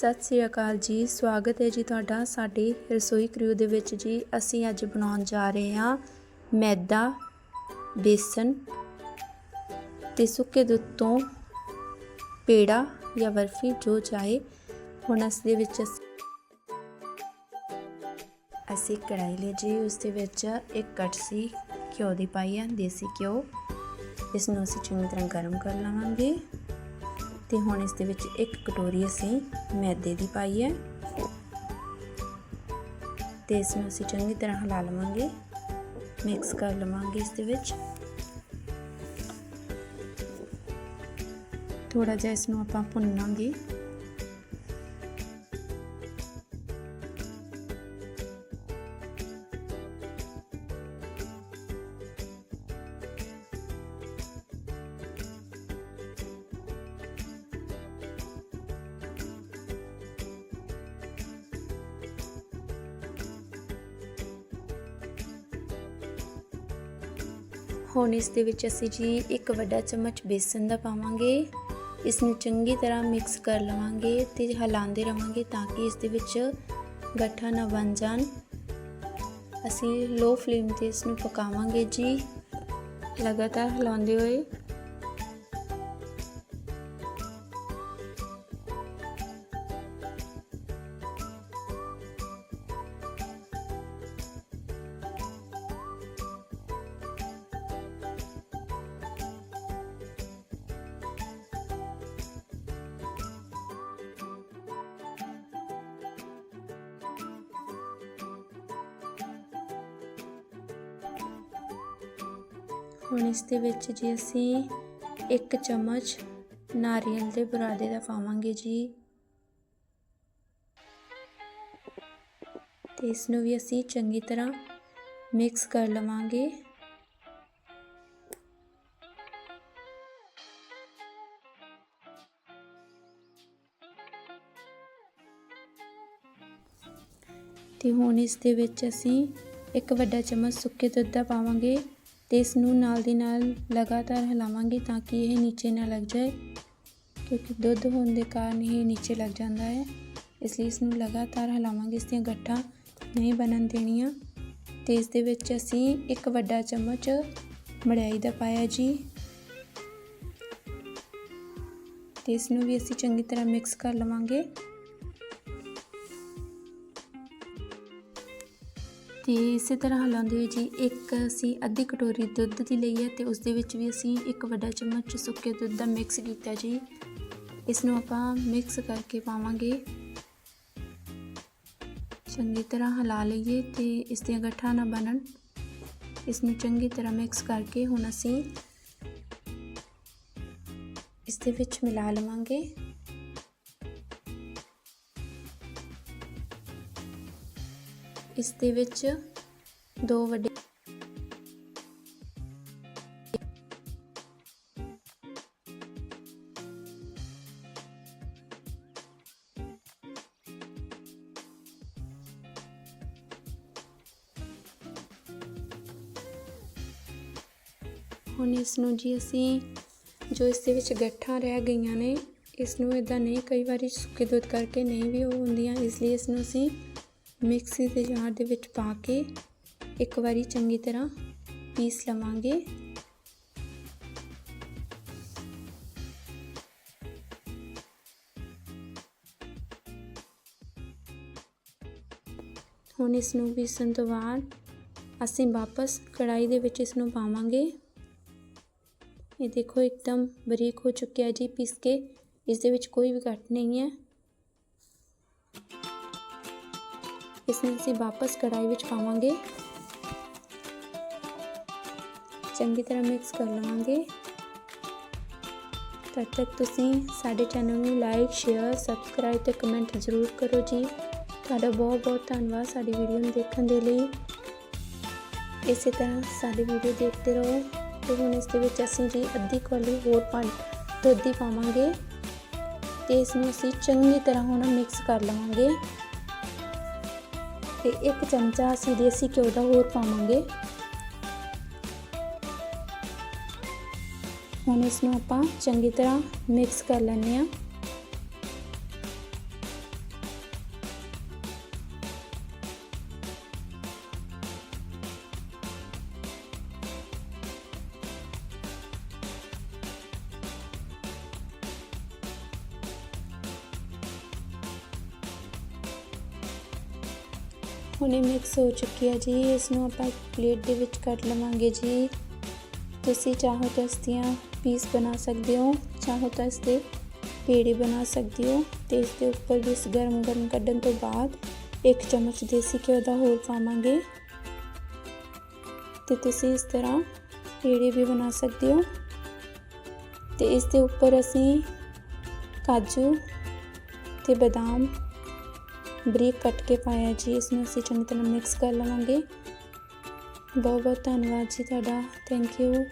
ਸਤਿ ਸ੍ਰੀ ਅਕਾਲ ਜੀ। ਸਵਾਗਤ ਹੈ ਜੀ ਤੁਹਾਡਾ ਸਾਡੀ ਰਸੋਈ ਕ੍ਰਿਊ ਦੇ ਵਿੱਚ ਜੀ। ਅਸੀਂ ਅੱਜ ਬਣਾਉਣ ਜਾ ਰਹੇ ਹਾਂ ਮੈਦਾ, ਬੇਸਨ ਤੇ ਸੁੱਕੇ ਦੁੱਧ ਤੋਂ ਪੇੜਾ ਜਾਂ ਬਰਫੀ, ਜੋ ਚਾਹੇ। ਹੁਣ ਇਸ ਦੇ ਵਿੱਚ ਅਸੀਂ ਅਸੀਂ ਕੜਾਈ ਲਈ ਜੀ। ਉਸ ਦੇ ਵਿੱਚ ਇੱਕ ਕੜਛੀ ਘਿਓ ਦੀ ਪਾਈ ਹੈ ਦੇਸੀ ਘਿਓ। ਇਸ ਨੂੰ ਅਸੀਂ ਚੰਗੀ ਤਰ੍ਹਾਂ ਗਰਮ ਕਰ ਲਵਾਂਗੇ। ਤੇ ਹੁਣ ਇਸ ਦੇ ਵਿੱਚ ਇੱਕ ਕਟੋਰੀ ਅਸੀਂ ਮੈਦੇ ਦੀ ਪਾਈ ਹੈ। ਤੇ ਇਸ ਨੂੰ ਅਸੀਂ ਚੰਗੀ ਤਰ੍ਹਾਂ ਹਿਲਾ ਲਵਾਂਗੇ। ਮਿਕਸ ਕਰ ਲਵਾਂਗੇ ਇਸ ਦੇ ਵਿੱਚ। ਥੋੜਾ ਜਿਹਾ ਇਸ ਨੂੰ ਆਪਾਂ ਭੁੰਨਾਂਗੇ। ਹੁਣ ਇਸ ਦੇ ਵਿੱਚ ਅਸੀਂ ਜੀ ਇੱਕ ਵੱਡਾ ਚਮਚ ਬੇਸਨ ਦਾ ਪਾਵਾਂਗੇ। ਇਸ ਨੂੰ ਚੰਗੀ ਤਰ੍ਹਾਂ ਮਿਕਸ ਕਰ ਲਵਾਂਗੇ ਤੇ ਹਿਲਾਉਂਦੇ ਰਵਾਂਗੇ ਤਾਂ ਕਿ ਇਸ ਦੇ ਵਿੱਚ ਗੱਠਾ ਨਾ ਬਣ ਜਾਣ। ਅਸੀਂ ਲੋ ਫਲੇਮ ਤੇ ਇਸ ਨੂੰ ਪਕਾਵਾਂਗੇ ਜੀ। ਲਗਾਤਾਰ ਹਿਲਾਉਂਦੇ ਹੋਏ। ਹੁਣ ਇਸ ਦੇ ਵਿੱਚ ਜੀ ਅਸੀਂ ਇੱਕ ਚਮਚ ਨਾਰੀਅਲ ਦੇ ਬੁਰਾਦੇ ਦਾ ਪਾਵਾਂਗੇ ਜੀ। ਤੇ ਇਸ ਨੂੰ ਵੀ ਅਸੀਂ ਚੰਗੀ ਤਰ੍ਹਾਂ ਮਿਕਸ ਕਰ ਲਵਾਂਗੇ। ਤੇ ਹੁਣ ਇਸ ਦੇ ਵਿੱਚ ਅਸੀਂ ਇੱਕ ਵੱਡਾ ਚਮਚ ਸੁੱਕੇ ਦੁੱਧ ਦਾ ਪਾਵਾਂਗੇ। ਤੇ ਇਸ ਨੂੰ ਨਾਲ ਦੀ ਨਾਲ ਲਗਾਤਾਰ ਹਿਲਾਵਾਂਗੇ ਤਾਂ ਕਿ ਇਹ ਨੀਚੇ ਨਾ ਲੱਗ ਜਾਏ, ਕਿਉਂਕਿ ਦੁੱਧ ਹੋਣ ਦੇ ਕਾਰਨ ਇਹ ਨੀਚੇ ਲੱਗ ਜਾਂਦਾ ਹੈ। ਇਸ ਲਈ ਇਸ ਨੂੰ ਲਗਾਤਾਰ ਹਿਲਾਵਾਂਗੇ, ਇਸ ਦੀਆਂ ਗੱਠਾਂ ਨਹੀਂ ਬਣਨ ਦੇਣੀਆਂ। ਤੇ ਇਸ ਦੇ ਵਿੱਚ ਅਸੀਂ ਇੱਕ ਵੱਡਾ ਚਮਚ ਮੜਿਆਈ ਦਾ ਪਾਇਆ ਜੀ। ਤੇ ਇਸ ਨੂੰ ਵੀ ਅਸੀਂ ਚੰਗੀ ਤਰ੍ਹਾਂ ਮਿਕਸ ਕਰ ਲਵਾਂਗੇ। ਤੇ ਇਸੇ ਤਰ੍ਹਾਂ ਹਿਲਾਉਂਦੇ ਹੋਏ ਜੀ, ਇੱਕ ਅਸੀਂ ਅੱਧੀ ਕਟੋਰੀ ਦੁੱਧ ਦੀ ਲਈ ਹੈ ਤੇ ਉਸ ਦੇ ਵਿੱਚ ਵੀ ਅਸੀਂ ਇੱਕ ਵੱਡਾ ਚਮਚ ਸੁੱਕੇ ਦੁੱਧ ਦਾ ਮਿਕਸ ਕੀਤਾ ਜੀ। ਇਸ ਨੂੰ ਆਪਾਂ ਮਿਕਸ ਕਰਕੇ ਪਾਵਾਂਗੇ। ਚੰਗੀ ਤਰ੍ਹਾਂ ਹਿਲਾ ਲਈਏ ਤੇ ਇਸ ਦੀਆਂ ਗੱਠਾਂ ਨਾ ਬਣਨ। ਇਸ ਨੂੰ ਚੰਗੀ ਤਰ੍ਹਾਂ ਮਿਕਸ ਕਰਕੇ ਹੁਣ ਅਸੀਂ ਇਸ ਦੇ ਵਿੱਚ ਮਿਲਾ ਲਵਾਂਗੇ। ਇਸ ਦੇ ਵਿੱਚ ਦੋ ਵੱਡੇ ਹੁਣ ਇਸ ਨੂੰ ਜੀ ਅਸੀਂ ਜੋ ਇਸ ਦੇ ਵਿੱਚ ਗੱਠਾਂ ਰਹਿ ਗਈਆਂ ਨੇ, ਇਸ ਨੂੰ ਇਦਾਂ ਨਹੀਂ, ਕਈ ਵਾਰੀ ਸੁੱਕੇ ਦੁੱਧ ਕਰਕੇ ਨਹੀਂ ਵੀ ਉਹ ਹੁੰਦੀਆਂ, ਇਸ ਲਈ ਇਸ ਨੂੰ ਅਸੀਂ ਮਿਕਸੀ ਦੇ ਜਾਰ ਦੇ ਵਿੱਚ ਪਾ ਕੇ ਇੱਕ ਵਾਰੀ ਚੰਗੀ ਤਰ੍ਹਾਂ ਪੀਸ ਲਵਾਂਗੇ। ਹੁਣ ਇਸ ਨੂੰ ਪੀਸਣ ਤੋਂ ਬਾਅਦ ਅਸੀਂ ਵਾਪਸ ਕੜਾਈ ਦੇ ਵਿੱਚ ਇਸ ਨੂੰ ਪਾਵਾਂਗੇ। ਇਹ ਦੇਖੋ ਇੱਕਦਮ ਬਰੀਕ ਹੋ ਚੁੱਕਿਆ ਜੀ ਪੀਸ ਕੇ। ਇਸ ਦੇ ਵਿੱਚ ਕੋਈ ਵੀ ਕੱਟ ਨਹੀਂ ਹੈ। ਇਸ ਨੂੰ ਅਸੀਂ ਵਾਪਸ ਕੜਾਈ ਵਿੱਚ ਪਾਵਾਂਗੇ। ਚੰਗੀ ਤਰ੍ਹਾਂ ਮਿਕਸ ਕਰ ਲਵਾਂਗੇ। ਤਦ ਤੱਕ ਤੁਸੀਂ ਸਾਡੇ ਚੈਨਲ ਨੂੰ ਲਾਈਕ ਸ਼ੇਅਰ ਸਬਸਕ੍ਰਾਈਬ ਤੇ ਕਮੈਂਟ ਜ਼ਰੂਰ ਕਰੋ ਜੀ। ਤੁਹਾਡਾ ਬਹੁਤ ਬਹੁਤ ਧੰਨਵਾਦ ਸਾਡੀ ਵੀਡੀਓ ਨੂੰ ਦੇਖਣ ਦੇ ਲਈ। ਇਸੇ ਤਰ੍ਹਾਂ ਸਾਡੀ ਵੀਡੀਓ ਦੇਖਦੇ ਰਹੋ। ਤੇ ਹੁਣ ਇਸ ਦੇ ਵਿੱਚ ਅਸੀਂ ਜੀ ਅੱਧੀ ਕੋਲੀ ਹੋਰ ਪਾਣੀ ਦੁੱਧ ਦੀ ਪਾਵਾਂਗੇ। ਤੇ ਇਸ ਨੂੰ ਅਸੀਂ ਚੰਗੀ ਤਰ੍ਹਾਂ ਹੁਣ ਮਿਕਸ ਕਰ ਲਵਾਂਗੇ। ਤੇ ਇੱਕ ਚਮਚਾ ਅਸੀਂ ਦੇਸੀ ਘਿਓ ਦਾ ਹੋਰ ਪਾਵਾਂਗੇ। ਹੁਣ ਇਸ ਨੂੰ ਆਪਾਂ ਚੰਗੀ ਤਰ੍ਹਾਂ ਮਿਕਸ ਕਰ ਲੈਂਦੇ ਆ ਹੁਣੇ ਮਿਕਸ ਹੋ ਚੁੱਕੀ ਹੈ ਜੀ। ਇਸ ਨੂੰ ਆਪਾਂ ਪਲੇਟ ਦੇ ਵਿੱਚ ਕੱਢ ਲਵਾਂਗੇ ਜੀ। ਤੁਸੀਂ ਚਾਹੋ ਤਾਂ ਇਸ ਦੀਆਂ ਪੀਸ ਬਣਾ ਸਕਦੇ ਹੋ, ਚਾਹੋ ਤਾਂ ਇਸ ਦੇ ਪੇੜੇ ਬਣਾ ਸਕਦੇ ਹੋ ਤੇ ਇਸ ਦੇ ਉੱਪਰ ਵੀ ਗਰਮ ਗਰਮ ਕੱਢਣ ਤੋਂ ਬਾਅਦ ਇੱਕ ਚਮਚ ਦੇਸੀ ਘਿਓ ਦਾ ਹੋਰ ਪਾਵਾਂਗੇ। ਤੇ ਤੁਸੀਂ ਇਸ ਤਰ੍ਹਾਂ ਪੇੜੇ ਵੀ ਬਣਾ ਸਕਦੇ ਹੋ। ਤੇ ਇਸ ਦੇ ਉੱਪਰ ਅਸੀਂ ਕਾਜੂ ਤੇ ਬਦਾਮ ਬਰੀਕ ਕੱਟ ਕੇ ਪਾਇਆ ਜੀ, ਇਸ ਨੂੰ ਅਸੀਂ ਚੰਗੀ ਤਰ੍ਹਾਂ ਮਿਕਸ ਕਰ ਲਵਾਂਗੇ। ਬਹੁਤ ਬਹੁਤ ਧੰਨਵਾਦ ਜੀ ਤੁਹਾਡਾ। Thank you